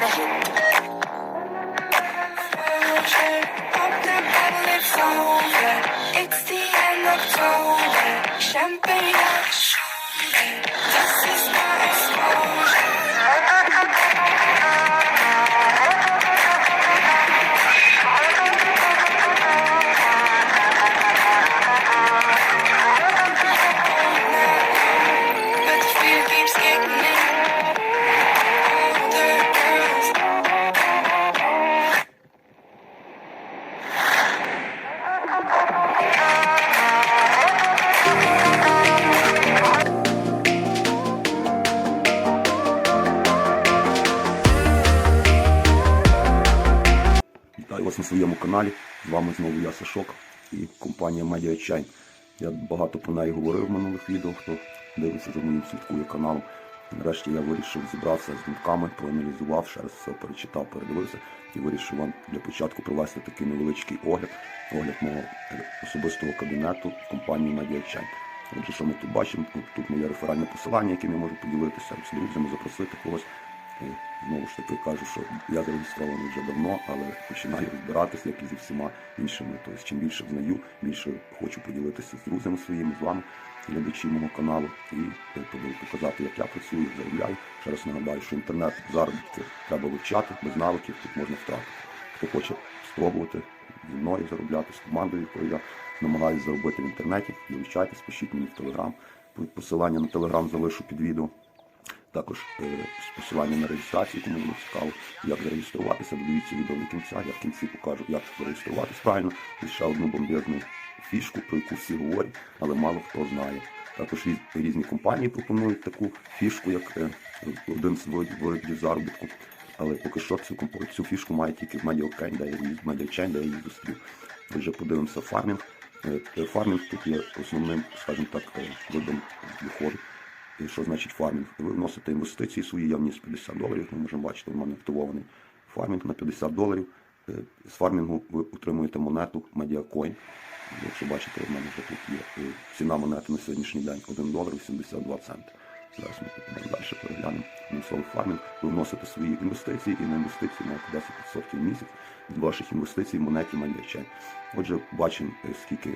gotta. It's the end of October. Champagne своєму каналі. З вами знову я Сашок і компанія Chain. Я багато про неї говорив в минулих відео, хто дивиться за моїм слідкує каналом. Нарешті я вирішив зібрався з думками, проаналізував, ще раз все перечитав, передивився і вирішив вам для початку провести такий невеличкий огляд, огляд мого особистого кабінету компанії Chain. Отже, що ми тут бачимо? Тут моє реферальне посилання, яким я можу поділитися з друзями, запросити когось. Знову ж таки кажу, що я зареєстрований вже давно, але починаю розбиратися, як і зі всіма іншими. Тобто, чим більше знаю, більше хочу поділитися з друзями своїми, з вами, глядачі мого каналу, і показати, як я працюю, заробляю. Ще раз нагадаю, що інтернет заробітки треба вивчати, без навиків тут можна втратити. Хто хоче спробувати зі мною заробляти, з командою, якою я намагаюся заробити в інтернеті, долучайтесь, пишіть мені в Телеграм. Посилання на Телеграм залишу під відео. Також е, посилання на реєстрацію, кому буде цікаво, як зареєструватися, дивіться відео до кінця, я в кінці покажу, як зареєструватися правильно. І ще одну бомбезну фішку, про яку всі говорять, але мало хто знає. Також різ- різні компанії пропонують таку фішку, як е, один з видів заробітку. Але поки що цю, цю фішку має тільки в Medialchain, де я Medialchain, де я її зустрів. Отже, подивимося фармінг. Е, Фармінг тут є основним, скажімо так, е, видом доходу. І що значить фармінг? Ви вносите інвестиції свої, я вніс 50 доларів, ми можемо бачити, у мене активований фармінг на 50 доларів. Е, З фармінгу ви отримуєте монету Mediacoin. Якщо бачите, в мене вже тут є е, ціна монети на сьогоднішній день 1 долар 82 центи. Зараз ми підемо далі переглянемо мінусовий фармінг. Ви вносите свої інвестиції і на інвестиції маєте 10% в місяць від ваших інвестицій в монеті Mediachain. Отже, бачимо, е, скільки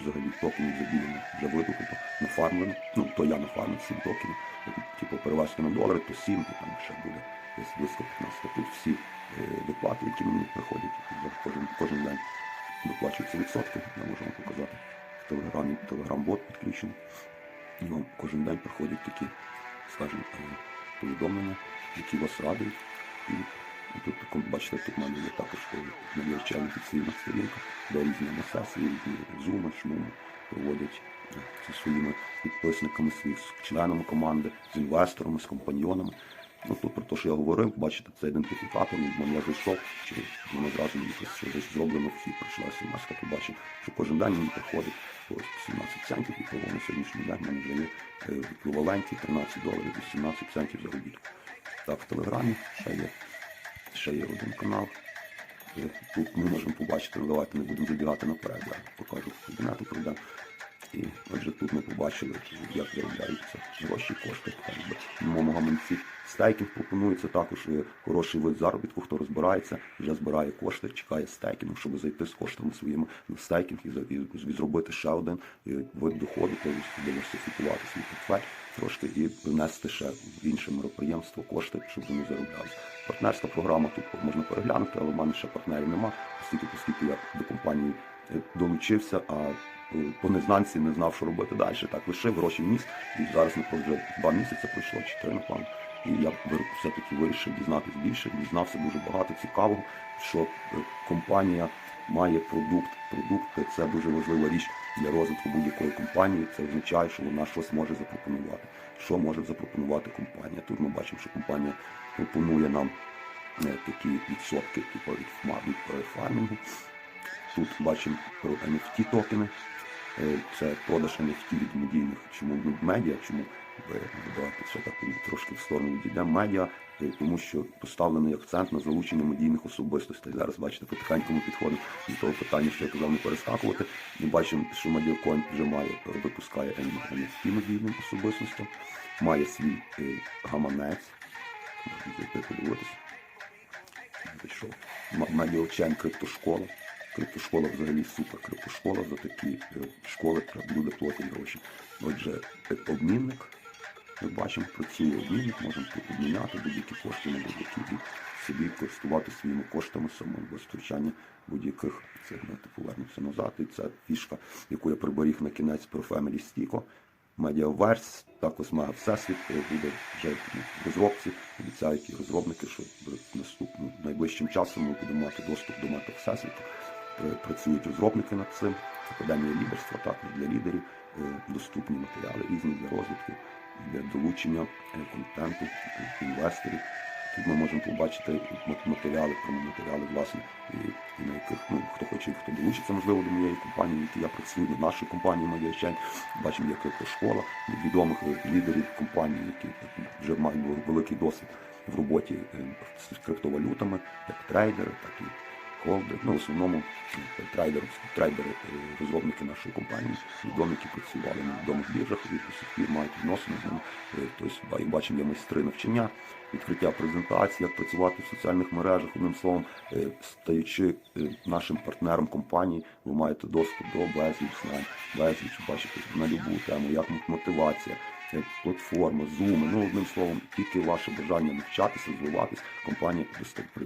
взагалі токенів задіяно вже видобуто нафармлено. Ну, то я нафармив 7 токенів. Типу перевести на долари, то 7, і там ще буде десь близько 15. Тут всі е, виплати, які мені приходять кожен, кожен день виплачуються відсотки. Я можу вам показати в телеграмі, телеграм-бот підключений. І вам кожен день приходять такі, скажімо, е, повідомлення, які вас радують. І тут, бачите, тут в мене є також навчальна офіційна сторінка, де різні сесії, різні зуми, шмуми проводять е, зі своїми підписниками, зі членами команди, з інвесторами, з компаньйонами. Ну тут про те, що я говорив, бачите, це ідентифікатор, мене зайшов, чи одразу мені щось зроблено вхід, прийшла смс, побачив, що кожен день мені приходить ось 17 центів, і того на сьогоднішній день в мене вже є е, в еквіваленті 13 доларів 18 центів заробітку. Так, в Телеграмі ще є ще є один канал. Е, Тут ми можемо побачити, ну давайте не будемо забігати наперед, я покажу кабінету пройдемо. І отже тут ми побачили, як заробляються гроші, кошти. Гаманці стейкінг пропонується також е, хороший вид заробітку, хто розбирається, вже збирає кошти, чекає стейкінгу, щоб зайти з коштами своїми в стейкінг і зробити ще один е, вид доходу, тобто диверсифікувати свій портфель трошки і внести ще в інше мероприємство кошти, щоб вони зароблялися. Партнерська програма тут можна переглянути, але в мене ще партнерів нема, оскільки, оскільки я до компанії е, долучився, а е, по незнанці не знав, що робити далі. Так лишив гроші вніс, і зараз вже два місяці пройшло, чи три, напевно. І я все-таки вирішив дізнатися більше, дізнався дуже багато цікавого, що е, компанія має продукт. Продукт це дуже важлива річ для розвитку будь-якої компанії. Це означає, що вона щось може запропонувати. Що може запропонувати компанія? Тут ми бачимо, що компанія пропонує нам е, такі відсотки, типу від е, фармінгу. Тут бачимо про NFT токени. Е, Це продаж NFT від медійних, чому медіа, чому все так трошки в сторону відійдемо медіа, е, тому що поставлений акцент на залучення медійних особистостей. Зараз бачите, потихеньку ми підходимо до того питання, що я казав, не перескакувати. І бачимо, що Медіакоін вже має випускає NFT медійним особистостям, має свій е, гаманець. Можна подивитися. що криптошкола. Криптошкола взагалі супер криптошкола. За такі е, школи треба- люди платять гроші. Отже, обмінник. Ми бачимо, працює обмінник, можемо обміняти будь-які кошти на будь-які собі користувати своїми коштами самим без втручання будь-яких ну, повернуться назад. І це фішка, яку я приберіг на кінець про Family Stico. Медіаверс, також мега всесвіт е, буде вже ну, розробці. Обіцяють розробники, що наступним найближчим часом ми будемо мати доступ до мета всесвіту. Е, Працюють розробники над цим. Академія лідерства також для лідерів. Е, Доступні матеріали різні для розвитку, для долучення е, контенту інвесторів. Тут ми можемо побачити мат- матеріали, матеріали, власне, і, і на яких ну, хто хоче, хто долучиться, можливо, до моєї компанії, в якій я працюю, до нашої компанії Медіачайн. Бачимо, як від відомих е, лідерів компанії, які е, вже мають великий досвід в роботі з криптовалютами, як трейдери, так і холдери. Ну, в основному трейдери, трейдери, е, розробники нашої компанії, відомі, які працювали на відомих біржах і до сих пір мають відносини з ними. Е, Тобто, ба- бачимо, є майстри навчання, відкриття презентацій, як працювати в соціальних мережах. Одним словом, е, стаючи нашим партнером компанії, ви маєте доступ до безліч знань, безліч, бачите, на любу тему, як мотивація, платформа, зуми. Ну, одним словом, тільки ваше бажання навчатися, розвиватись, компанія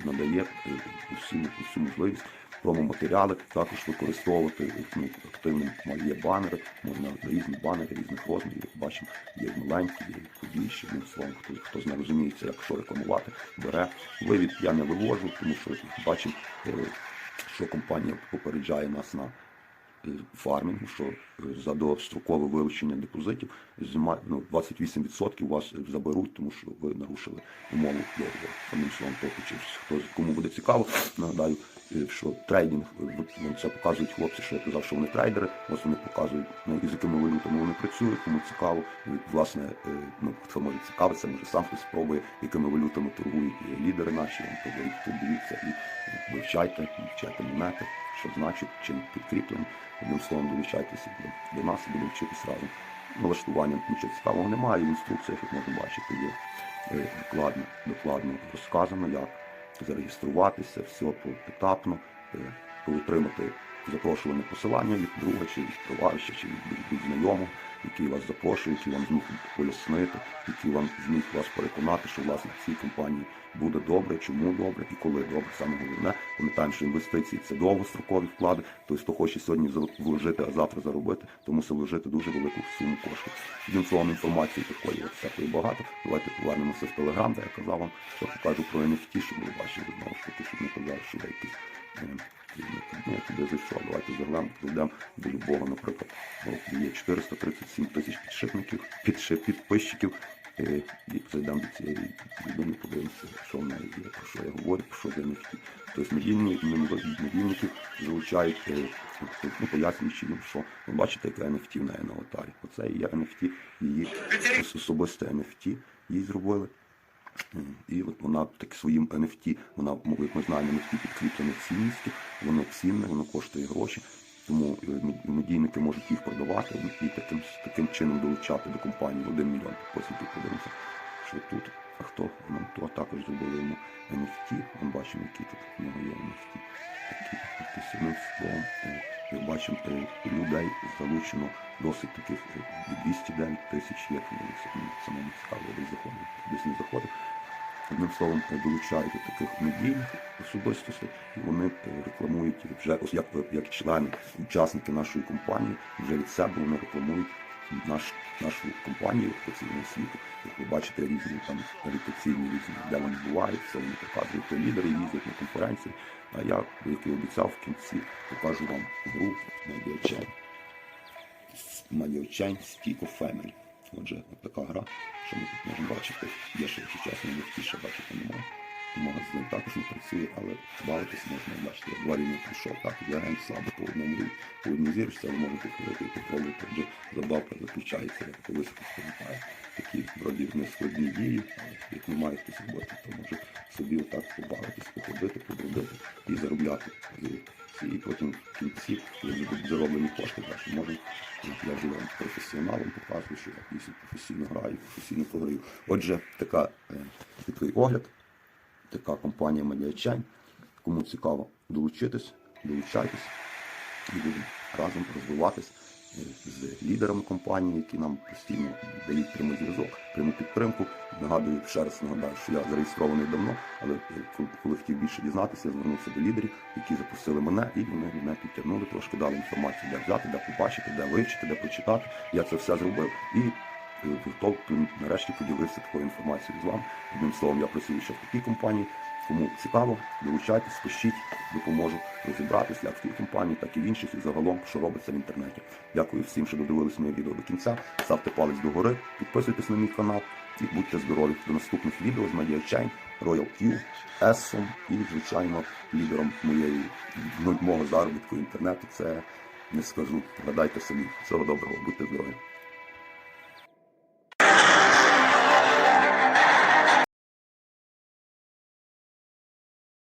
надає е, усю, усю можливість. Промо-матеріали також використовувати ну, активним є банери, можна різні банери різних розмірів. Як бачимо, є маленькі, є більші. Одним словом, хто, хто не розуміється, як що рекламувати, бере. Вивід я не вивожу, тому що бачимо, е, що компанія попереджає нас на фармінгу, що е, за дострокове вилучення депозитів ну, 28% у вас е, заберуть, тому що ви нарушили умову договору. Одним словом, то хто кому буде цікаво, нагадаю, е, що трейдинг, е, ну, це показують хлопці, що я казав, що вони трейдери, ось вони показують, ну, з якими валютами вони працюють, кому цікаво. Власне, е, ну, хто може цікавитися, може сам хтось спробує, якими валютами торгують е, лідери наші, тут дивіться і е, вивчайте, вивчайте монети, що значить, чим підкріплені. Одним словом, долучайтеся до, нас будемо вчитись разом. Налаштування нічого цікавого немає, в інструкціях, як можна бачити, є е, докладно, докладно розказано, як зареєструватися, все поетапно, е, запрошуване посилання від друга, чи від товариша, чи від, від знайомого, який вас запрошує, який вам зміг пояснити, який вам зміг вас переконати, що власне в цій компанії буде добре, чому добре і коли добре. Саме головне, пам'ятаємо, що інвестиції це довгострокові вклади. Тобто, хто хоче сьогодні вложити, а завтра заробити, то мусить вложити дуже велику суму коштів. Одним словом, інформації такої всякої багато. Давайте повернемося в Телеграм, де я казав вам, що покажу про NFT, щоб ви бачили знову ж таки, щоб не казав, що я якийсь. е, я туди зайшов, давайте заглянемо, зайдемо до любого, наприклад, от є 437 тисяч підшипників, підшип, підписчиків, е, і зайдемо до цієї людини, подивимося, що в неї є, про що я говорю, про що за NFT. Тобто медійників залучають, е, ну, пояснюючи їм, що ви бачите, яке NFT в неї на аватарі. Оце і є NFT, її особисте NFT, їй зробили. І от вона так своїм NFT, вона, ну, як ми знаємо, NFT підкріплені цінністю, воно цінне, воно коштує гроші. Тому е, медійники можуть їх продавати і таким, таким чином долучати до компанії 1 мільйон. Тут подивимося, що тут. А хто нам то також зробили йому NFT. Ми бачимо, які тут в нього є NFT. Такі одним словом. е, Як бачимо, е, людей залучено досить таких е, від 209 тисяч. Мені самому цікаво, десь заходив, десь не заходив. Одним словом, е, долучають до таких медійних особистостей, і вони е, рекламують вже ось як, ви- як члени, учасники нашої компанії, вже від себе вони рекламують наш, нашу компанію цілому світу. Як ви бачите, різні там агітаційні різні, де вони бувають, все вони показують, то лідери їздять на конференції. А я, як і обіцяв, в кінці покажу вам гру Медіачайн. Of Family. Отже, от така гра, що ми тут можемо бачити. Є ще часу, не ще бачити немає. Магазин також не працює, але бавитися можна бачити. Два рівні прийшов, так, гень слабо по одному рівні, по одній зірочці, але можна повторити і попробувати. Отже, забавка заключається, як колись хтось пам'ятає. Такі вроді не складні дії, але як немає хтось робити, то може собі отак побавитись, походити, побродити і заробляти. І, потім в кінці, зароблені кошти, далі можна я вже професіоналом показую, що я професійно граю, професійно програю. Отже, така, е, такий огляд, така компанія Медіачайн. Кому цікаво долучитись, долучайтесь і будемо разом розвиватись е, з лідерами компанії, які нам постійно дають прямий зв'язок, пряму підтримку. Нагадую, ще раз нагадаю, що я зареєстрований давно, але е, коли- хотів більше дізнатися, я звернувся до лідерів, які запросили мене, і вони мене підтягнули трошки, дали інформацію, де взяти, де побачити, де вивчити, де прочитати. Я це все зробив і е, готов нарешті поділився такою інформацією з вами. Одним словом, я працюю ще в такій компанії. Кому цікаво, долучайтесь, пишіть, допоможу розібратися як в тій компанії, так і в інших, і загалом, що робиться в інтернеті. Дякую всім, що додивились моє відео до кінця. Ставте палець догори, підписуйтесь на мій канал і будьте здорові. До наступних відео з Media Chain, Royal Q, Essом і, звичайно, лідером моєї мого заробітку інтернету. Це не скажу. Гадайте самі. Всього доброго, будьте здорові.